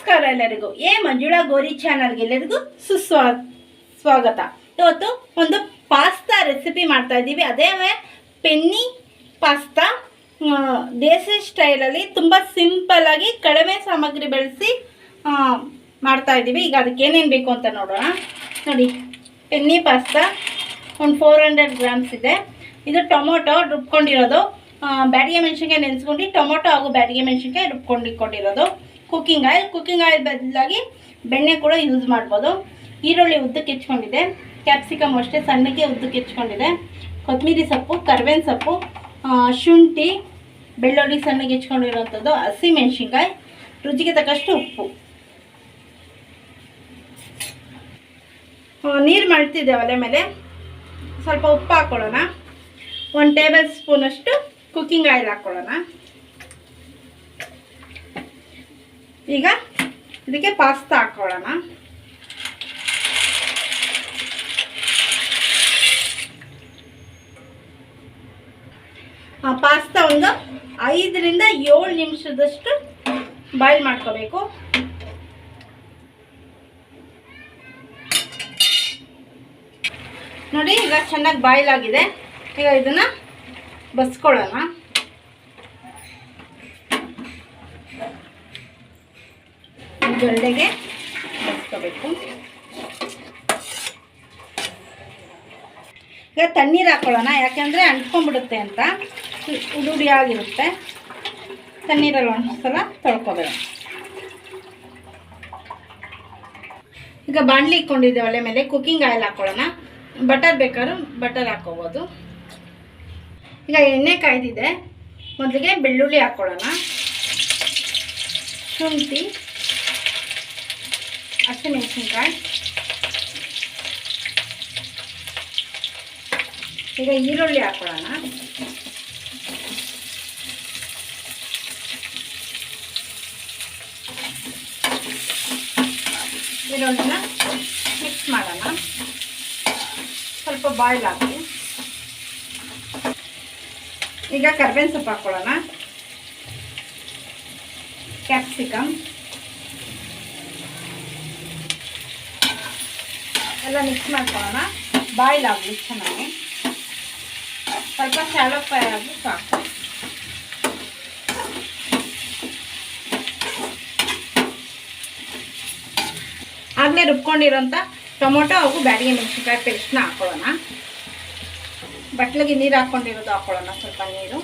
ನಮಸ್ಕಾರ ಎಲ್ಲರಿಗೂ. ಎ ಮಂಜುಳಾ ಗೋರಿ ಚಾನಲ್ಗೆ ಎಲ್ಲರಿಗೂ ಸುಸ್ವಾ, ಸ್ವಾಗತ. ಇವತ್ತು ಒಂದು ಪಾಸ್ತಾ ರೆಸಿಪಿ ಮಾಡ್ತಾ ಇದ್ದೀವಿ. ಅದೇ ಪೆನ್ನಿ ಪಾಸ್ತಾ ದೇಸಿ ಸ್ಟೈಲಲ್ಲಿ ತುಂಬ ಸಿಂಪಲ್ಲಾಗಿ ಕಡಿಮೆ ಸಾಮಗ್ರಿ ಬಳಸಿ ಮಾಡ್ತಾ ಇದ್ದೀವಿ. ಈಗ ಅದಕ್ಕೆ ಏನೇನು ಬೇಕು ಅಂತ ನೋಡೋಣ. ನೋಡಿ, ಪೆನ್ನಿ ಪಾಸ್ತಾ ಒಂದು ಫೋರ್ ಹಂಡ್ರೆಡ್ ಗ್ರಾಮ್ಸ್ ಇದೆ. ಇದು ಟೊಮೊಟೊ ರುಬ್ಕೊಂಡಿರೋದು. ಬ್ಯಾಡಿಗೆ ಮೆಣಸಿನ್ಕಾಯಿ ನೆನೆಸ್ಕೊಂಡು ಟೊಮೊಟೊ ಹಾಗೂ ಬ್ಯಾಡಿಗೆ ಮೆಣಸಿನ್ಕಾಯಿ ರುಬ್ಕೊಂಡು ಇಟ್ಕೊಂಡಿರೋದು ಕುಕ್ಕಿಂಗ್ ಆಯಿಲ್ ಕುಕ್ಕಿಂಗ್ ಆಯಿಲ್ ಬದಲಾಗಿ ಬೆಣ್ಣೆ ಕೂಡ ಯೂಸ್ ಮಾಡ್ಬೋದು. ಈರುಳ್ಳಿ ಉದ್ದಕ್ಕೆ ಹೆಚ್ಕೊಂಡಿದೆ ಕ್ಯಾಪ್ಸಿಕಮ್ ಅಷ್ಟೇ ಸಣ್ಣಕ್ಕೆ ಉದ್ದಕ್ಕೆ ಹೆಚ್ಕೊಂಡಿದೆ ಕೊತ್ತಂಬರಿ ಸೊಪ್ಪು, ಕರ್ಬೇವಿನ ಸೊಪ್ಪು ಶುಂಠಿ, ಬೆಳ್ಳುಳ್ಳಿ ಸಣ್ಣಗೆ ಹೆಚ್ಕೊಂಡಿರೋಂಥದ್ದು ಹಸಿ ಮೆಣಸಿನ್ಕಾಯಿ, ರುಚಿಗೆ ತಕ್ಕಷ್ಟು ಉಪ್ಪು. ನೀರು ಮಾಡ್ತಿದ್ದೆ ಒಲೆ ಮೇಲೆ. ಸ್ವಲ್ಪ ಉಪ್ಪು ಹಾಕ್ಕೊಳ್ಳೋಣ ಒಂದು ಟೇಬಲ್ ಸ್ಪೂನಷ್ಟು ಕುಕ್ಕಿಂಗ್ ಆಯಿಲ್ ಹಾಕ್ಕೊಳ್ಳೋಣ ಈಗ ಇದಕ್ಕೆ ಪಾಸ್ತಾ ಹಾಕ್ಕೊಳ್ಳೋಣ ಪಾಸ್ತಾ ಒಂದು ಐದರಿಂದ ಏಳು ನಿಮಿಷದಷ್ಟು ಬಾಯ್ಲ್ ಮಾಡ್ಕೋಬೇಕು. ನೋಡಿ, ಈಗ ಚೆನ್ನಾಗಿ ಬಾಯ್ಲ್ ಆಗಿದೆ. ಈಗ ಇದನ್ನು ಬಸ್ಕೊಳ್ಳೋಣ. ಜೊಳ್ಳೆಗೆ ಬಸ್ಕೋಬೇಕು. ಈಗ ತಣ್ಣೀರು ಹಾಕ್ಕೊಳ್ಳೋಣ ಯಾಕೆಂದರೆ ಅಂಟ್ಕೊಂಡ್ಬಿಡುತ್ತೆ ಅಂತ. ಉಡುಡಿ ಆಗಿರುತ್ತೆ. ತಣ್ಣೀರಲ್ಲಿ ಒಂದ್ಸಲ ತೊಳ್ಕೊಬೇಕು. ಈಗ ಬಾಣಲಿ ಇಟ್ಕೊಂಡಿದ್ದೆ ಒಲೆ ಮೇಲೆ ಕುಕ್ಕಿಂಗ್ ಆಯಿಲ್ ಹಾಕ್ಕೊಳ್ಳೋಣ ಬಟರ್ ಬೇಕಾದ್ರೂ ಬಟರ್ ಹಾಕ್ಕೋಬೋದು ಈಗ ಎಣ್ಣೆ ಕಾಯ್ದಿದೆ. ಮೊದಲಿಗೆ ಬೆಳ್ಳುಳ್ಳಿ ಹಾಕ್ಕೊಳ್ಳೋಣ ಶುಂಠಿ. ಹಸಿಮೆಣಸಿನ್ಕಾಯಿ ಈಗ ಈರುಳ್ಳಿ ಹಾಕೊಳ್ಳೋಣ ಈರುಳ್ಳಿನ ಮಿಕ್ಸ್ ಮಾಡೋಣ ಸ್ವಲ್ಪ ಬಾಯ್ಲ್ ಹಾಕಿ ಈಗ ಕರ್ಬೇವಿನ ಸೊಪ್ಪು ಹಾಕೊಳ್ಳೋಣ. ಕ್ಯಾಪ್ಸಿಕಮ್ ಎಲ್ಲ ಮಿಕ್ಸ್ ಮಾಡ್ಕೊಳ್ಳೋಣ. ಬಾಯ್ಲ್ ಆಗಲಿ ಚೆನ್ನಾಗಿ. ಸ್ವಲ್ಪ ಶಾಲೋ ಫ್ರೈ ಆಗಲಿ ಸಾಕು. ಆಗಲೇ ರುಬ್ಕೊಂಡಿರೋಂಥ ಟೊಮೊಟೊ ಹಾಗೂ ಬ್ಯಾಡಿಗೆ ಮೆಣಸಿನ್ಕಾಯಿ ಪೇಸ್ಟ್ನ ಹಾಕೊಳ್ಳೋಣ. ಬಟ್ಲಿಗೆ ನೀರು ಹಾಕ್ಕೊಂಡಿರೋದು ಹಾಕ್ಕೊಳ್ಳೋಣ ಸ್ವಲ್ಪ ನೀರು.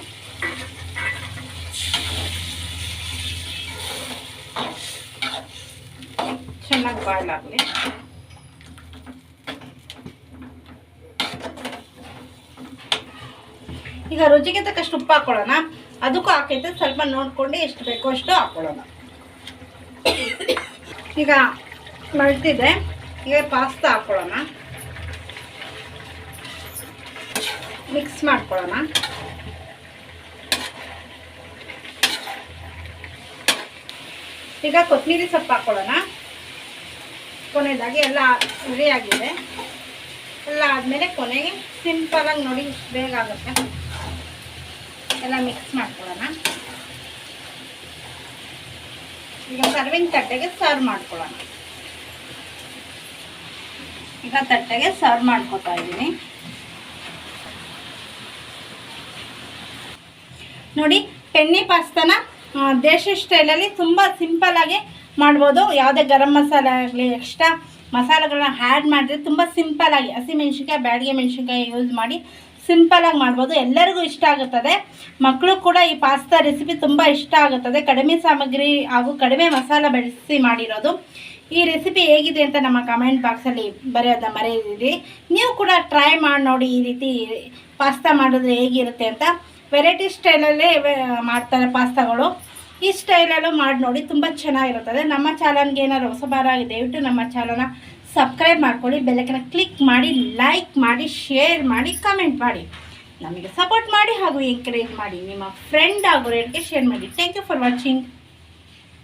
ಚೆನ್ನಾಗಿ ಬಾಯ್ಲ್ ಆಗಲಿ ಈಗ ರುಚಿಗೆ ತಕ್ಕಷ್ಟು ಉಪ್ಪು ಹಾಕೊಳ್ಳೋಣ. ಅದಕ್ಕೂ ಹಾಕೈತೆ. ಸ್ವಲ್ಪ ನೋಡ್ಕೊಂಡು ಎಷ್ಟು ಬೇಕೋ ಅಷ್ಟು ಹಾಕೊಳ್ಳೋಣ. ಈಗ ಮಳ್ತಿದೆ ಈಗ ಪಾಸ್ತಾ ಹಾಕ್ಕೊಳ್ಳೋಣ ಮಿಕ್ಸ್ ಮಾಡ್ಕೊಳ್ಳೋಣ. ಈಗ ಕೊತ್ತಂಬರಿ ಸೊಪ್ಪು ಹಾಕ್ಕೊಳ್ಳೋಣ ಕೊನೆಯದಾಗಿ ಎಲ್ಲ ರೆಡಿ ಆಗಿದೆ ಎಲ್ಲ ಆದಮೇಲೆ ಕೊನೆಗೆ ಸಿಂಪಲಾಗಿ ನೋಡಿ, ಬೇಗ ಆಗುತ್ತೆ. ಎಲ್ಲ ಮಿಕ್ಸ್ ಮಾಡ್ಕೊಳ್ಳೋಣ. ಈಗ ಸರ್ವಿಂಗ್ ತಟ್ಟೆಗೆ ಸರ್ವ್ ಮಾಡ್ಕೊಳ್ಳೋಣ. ಈಗ ತಟ್ಟೆಗೆ ಸರ್ವ್ ಮಾಡ್ಕೊತಾ ಇದ್ದೀನಿ. ನೋಡಿ, ಪೆನ್ನಿ ಪಾಸ್ತಾನ ದೇಶ ಸ್ಟೈಲಲ್ಲಿ ತುಂಬ ಸಿಂಪಲ್ಲಾಗಿ ಮಾಡ್ಬೋದು. ಯಾವುದೇ ಗರಂ ಮಸಾಲೆ ಆಗಲಿ ಎಕ್ಸ್ಟ್ರಾ ಮಸಾಲೆಗಳನ್ನ ಆ್ಯಡ್ ಮಾಡಿದ್ರೆ ತುಂಬ ಸಿಂಪಲ್ಲಾಗಿ ಹಸಿಮೆಣ್ಸಿನ್ಕಾಯಿ ಬ್ಯಾಡಿಗೆ ಮೆಣಸಿನ್ಕಾಯಿ ಯೂಸ್ ಮಾಡಿ ಸಿಂಪಲಾಗಿ ಮಾಡ್ಬೋದು. ಎಲ್ಲರಿಗೂ ಇಷ್ಟ ಆಗುತ್ತದೆ. ಮಕ್ಕಳು ಕೂಡ ಈ ಪಾಸ್ತಾ ರೆಸಿಪಿ ತುಂಬ ಇಷ್ಟ ಆಗುತ್ತದೆ. ಕಡಿಮೆ ಸಾಮಗ್ರಿ ಹಾಗೂ ಕಡಿಮೆ ಮಸಾಲೆ ಬಳಸಿ ಮಾಡಿರೋದು. ಈ ರೆಸಿಪಿ ಹೇಗಿದೆ ಅಂತ ನಮ್ಮ ಕಮೆಂಟ್ ಬಾಕ್ಸಲ್ಲಿ ಬರೆಯೋದ ಮರೆಯಿರಿ. ನೀವು ಕೂಡ ಟ್ರೈ ಮಾಡಿ ನೋಡಿ ಈ ರೀತಿ ಪಾಸ್ತಾ ಮಾಡಿದ್ರೆ ಹೇಗಿರುತ್ತೆ ಅಂತ. ವೆರೈಟಿ ಸ್ಟೈಲಲ್ಲೇ ಮಾಡ್ತಾರೆ ಪಾಸ್ತಾಗಳು ಈ ಸ್ಟೈಲಲ್ಲೂ ಮಾಡಿ ನೋಡಿ, ತುಂಬ ಚೆನ್ನಾಗಿರುತ್ತದೆ. ನಮ್ಮ ಚಾನಲ್ಗೆ ಏನಾದ್ರು ಹೊಸಬಾರ ದಯವಿಟ್ಟು ನಮ್ಮ ಚಾನಲ್ನ ಸಬ್ಸ್ಕ್ರೈಬ್ ಮಾಡ್ಕೊಳ್ಳಿ ಬೆಲ್ಲಕ್ಕನ ಕ್ಲಿಕ್ ಮಾಡಿ ಲೈಕ್ ಮಾಡಿ ಶೇರ್ ಮಾಡಿ ಕಮೆಂಟ್ ಮಾಡಿ. ನಮಗೆ ಸಪೋರ್ಟ್ ಮಾಡಿ ಹಾಗೂ ಎಂಕರೇಜ್ ಮಾಡಿ. ನಿಮ್ಮ ಫ್ರೆಂಡ್ ಹಾಗೂ ಶೇರ್ ಮಾಡಿ. Thank you for watching